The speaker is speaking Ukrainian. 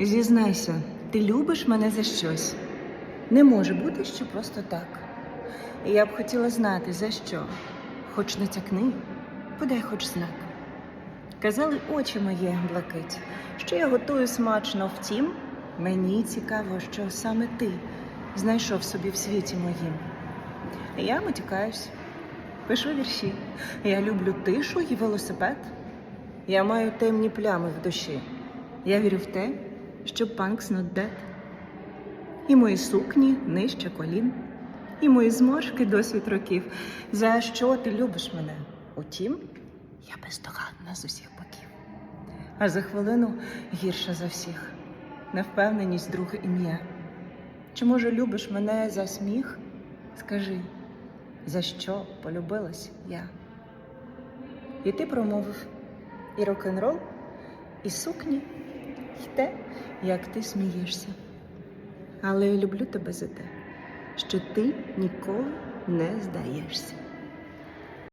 Зізнайся, ти любиш мене за щось. Не може бути, що просто так. І я б хотіла знати, за що. Хоч натякни, подай хоч знак. Казали очі моє блакить, що я готую смачно, втім, мені цікаво, що саме ти знайшов собі в світі моїм. Я матюкаюсь, пишу вірші. Я люблю тишу і велосипед. Я маю темні плями в душі. Я вірю в те, що панкс dead. І мої сукні нижче колін, і мої зморшки досвід років. За що ти любиш мене? Утім, я бездоганна з усіх боків. А за хвилину гірша за всіх. Невпевненість друге ім'я. Чи може любиш мене за сміх? Скажи, за що полюбилась я? І ти промовив і рок-н-рол, і сукні, і те, як ти смієшся. Але я люблю тебе за те, що ти ніколи не здаєшся.